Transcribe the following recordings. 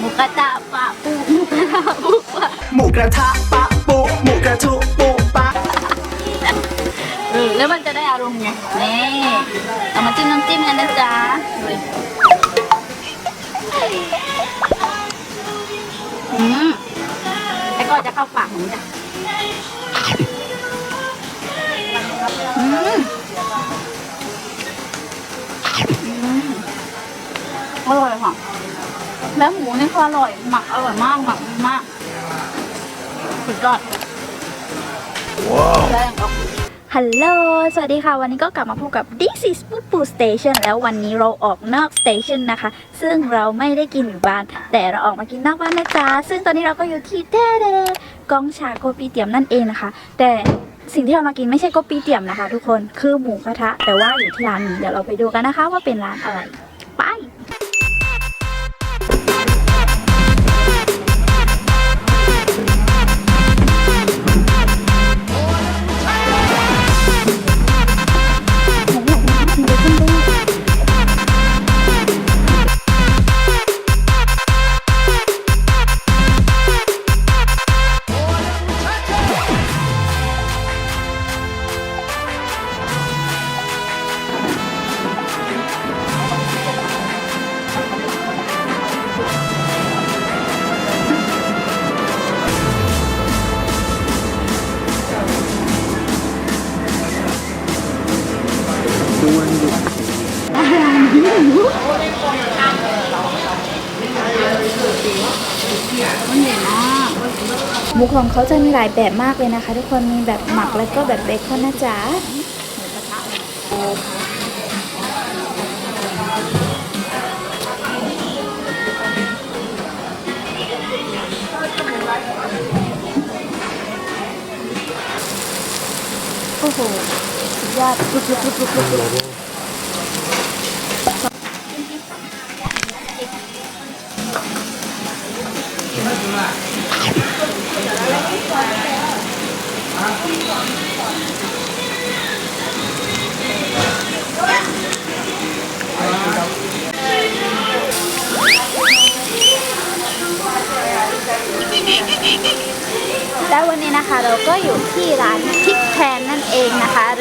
ระทะปะปูหมูกระทะปูปะหมูกระทะปะปุหมูกระทุปุปะเออแล้วมันจะได้อารมณ์ไงนี่เอามาจิ้มน้ำจิ้มกันนะจ๊ะดูดิอืมไอ้ก็จะเข้าปากหนูจ้ะอืมอืมอร่อยค่ะ แล้วหมูนี่ก็อร่อย หมักอร่อยมาก หมักดีมาก สุดยอดแรงออกฮัลโหล สวัสดีค่ะ วันนี้ก็กลับมาพบกับ This is p o o p o Station แล้ววันนี้เราออกนอก Station นะคะ ซึ่งเราไม่ได้กินอยู่บ้าน แต่เราออกมากินนอกบ้านนะจ๊ะ ซึ่งตอนนี้เราก็อยู่ที่เด้เดกองชาโกปีเตียมนั่นเองนะคะ แต่สิ่งที่เรามากินไม่ใช่โกปีเตียมนะคะ ทุกคน คือหมูกระทะ แต่ว่าอยู่ที่ร้านนี้ เดี๋ยวเราไปดูกันนะคะว่าเป็นร้านอะไร ไป หมูของเขาจะมีหลายแบบมากเลยนะคะ ทุกคนมีแบบหมักแล้วก็แบบเบคอนนะจ๊ะโอ้โหสุดยอด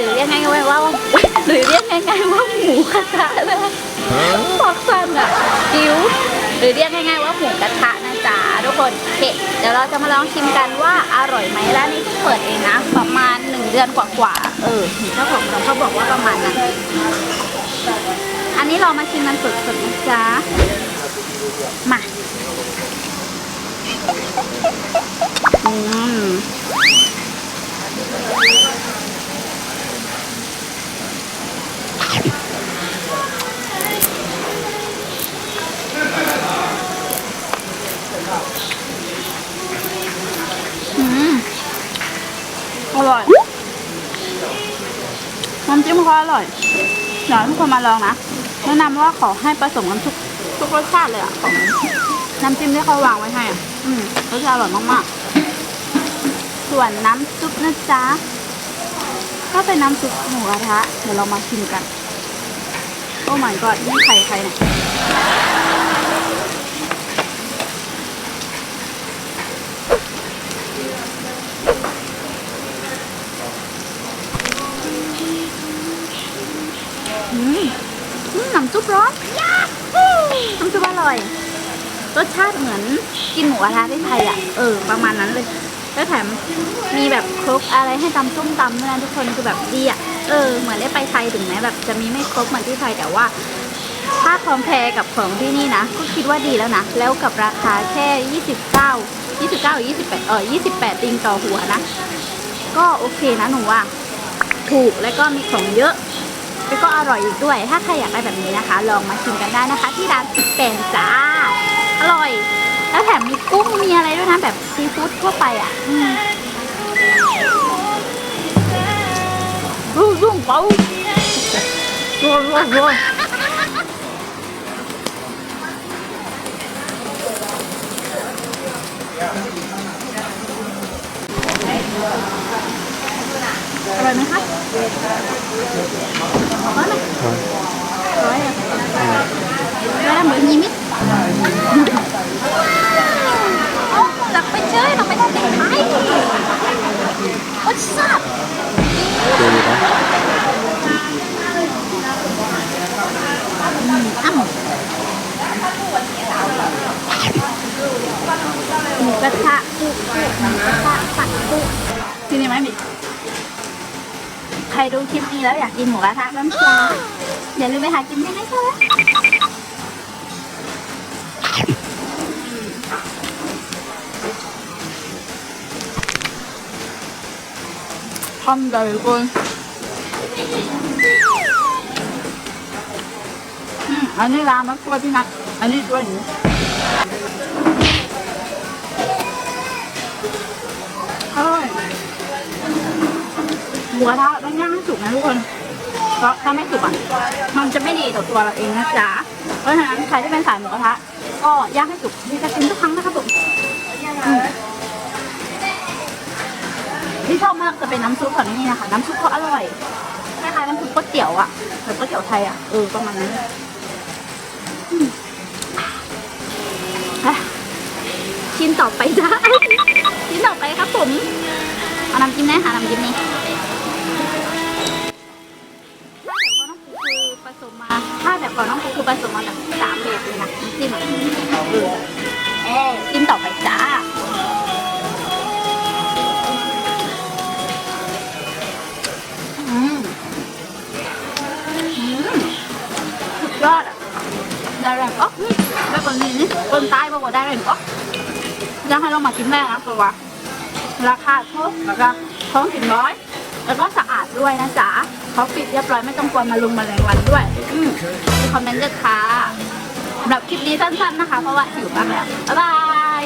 รือเรียกง่ายๆว่าหรือเรียกง่ายๆว่าหมูกระทะเลยฟอกซันอะหิวหรือเรียกง่ายๆว่าหมูกระทะนะจ๊ะทุกคนโอเคเดี๋ยวเราจะมาลองชิมกันว่าอร่อยไหมร้านนี้เพิ่งเปิดเองนะ ประมาณหนึ่งเดือนกว่าๆเออเจ้าของเราเขาบอกว่าประมาณนั้นอันนี้เรามาชิมกันสดๆนะจ๊ะมาอืม อืมอร่อยน้ำ จิ้มเขาอร่อยเดี๋ยวทุกคนมาลองนะแนะนำว่าขอให้ผสมกันทุกทุกรสชาติเลยอะของน้ำจิ้มที่เขาวางไว้ให้อะ อืมรสชาติอร่อยมากๆ ส่วนน้ำซุปนะจ๊ะก็เป็นน้ำซุปหมูกระทะเดี๋ยวเรามาชิมกัน โอ้ my god นี่ไข่ใครเนี่ย ซุปร้อนน้ำซุปอร่อย รสชาติเหมือนกินหมูกระทะที่ไทยอะ เออ ประมาณนั้นเลย แล้วแถมมีแบบครบอะไรให้ตำส้มตำด้วยนะทุกคนคือแบบดีอะ เออ เหมือนได้ไปไทยถึงแม้แบบจะมีไม่ครบเหมือนที่ไทยแต่ว่าถ้าคอมเพลกับของที่นี่นะ ก็คิดว่าดีแล้วนะ แล้วกับราคาแค่ 29 29หรือ28 เออ28ติงต่อหัวนะ ก็โอเคนะหนูว่า ถูกแล้วก็มีของเยอะ แล้วก็อร่อยอีกด้วย ถ้าใครอยากได้แบบนี้นะคะ ลองมาชิมกันได้นะคะ ที่ร้านเป็นจ้า อร่อย แล้วแถมมีกุ้งมีอะไรด้วยนะแบบซีฟู้ดทั่วไปอะอืมรุ่งรุ่งเปารัวรัวรัวอร่ อยไหมคะร้อยไหมร้อยอะร้อยเหมือนยี่มิดหลักไปเจอเราไม่ได้ติดไหมโอ้ทราบดูนะอ้ำหมูกระทะกุกระทะปักกุกินได้ไหมมิ๊ รดูคลิปนี้แล้วอยากกินหมูกระทะบ้างจ้าอย่าลืมไปหากินได้นะคะทำใหญ่เกินอืมอันนี้ร้านมันตัวพี่นัทอันนี้ตัวหนู หมูกระทะต้องย่างให้สุกนะทุกคนเพราะถ้าไม่สุกอะมันจะไม่ดีต่อตัวเราเองนะจ๊ะเพราะฉะนั้นใครที่เป็นสายหมูกระทะก็ย่างให้สุกที่จะกินทุกครั้งนะครับผมที่ชอบมากจะเป็นน้ำซุปของนี่นะคะน้ำซุปเขาอร่อยคล้ายๆน้ำซุปก๋วยเตี๋ยวอะแบบก๋วยเตี๋ยวไทยอะเออประมาณนั้นชิ้นต่อไปจ้าชิ้นต่อไปครับผมเอาน้ำจิ้มแน่ค่ะน้ำจิ้มนี้ สมมาถ้าแบบก่อนน้องปูคือผสมมาแบบสามแบบเลยนะจิ้มเออเอ๊จิ้มต่อไปจ้าอืมอืมสุดยอดอะได้แรงก็ได้คนนี้นี่คนใต้บอกว่าได้แรงก็อยากให้เรามากินแม่นะตัวราคาถูกแล้วก็ท้องถิ่นน้อย แล้วก็สะอาดด้วยนะจ๊ะเขาปิดเรียบร้อยไม่ต้องกลัวมาลุงมาแรงวันด้วย อืม คอมเมนต์ด้วยค่ะสำหรับคลิปนี้สั้นๆนะคะ เพราะว่าหิวมากแล้วบ๊ายบาย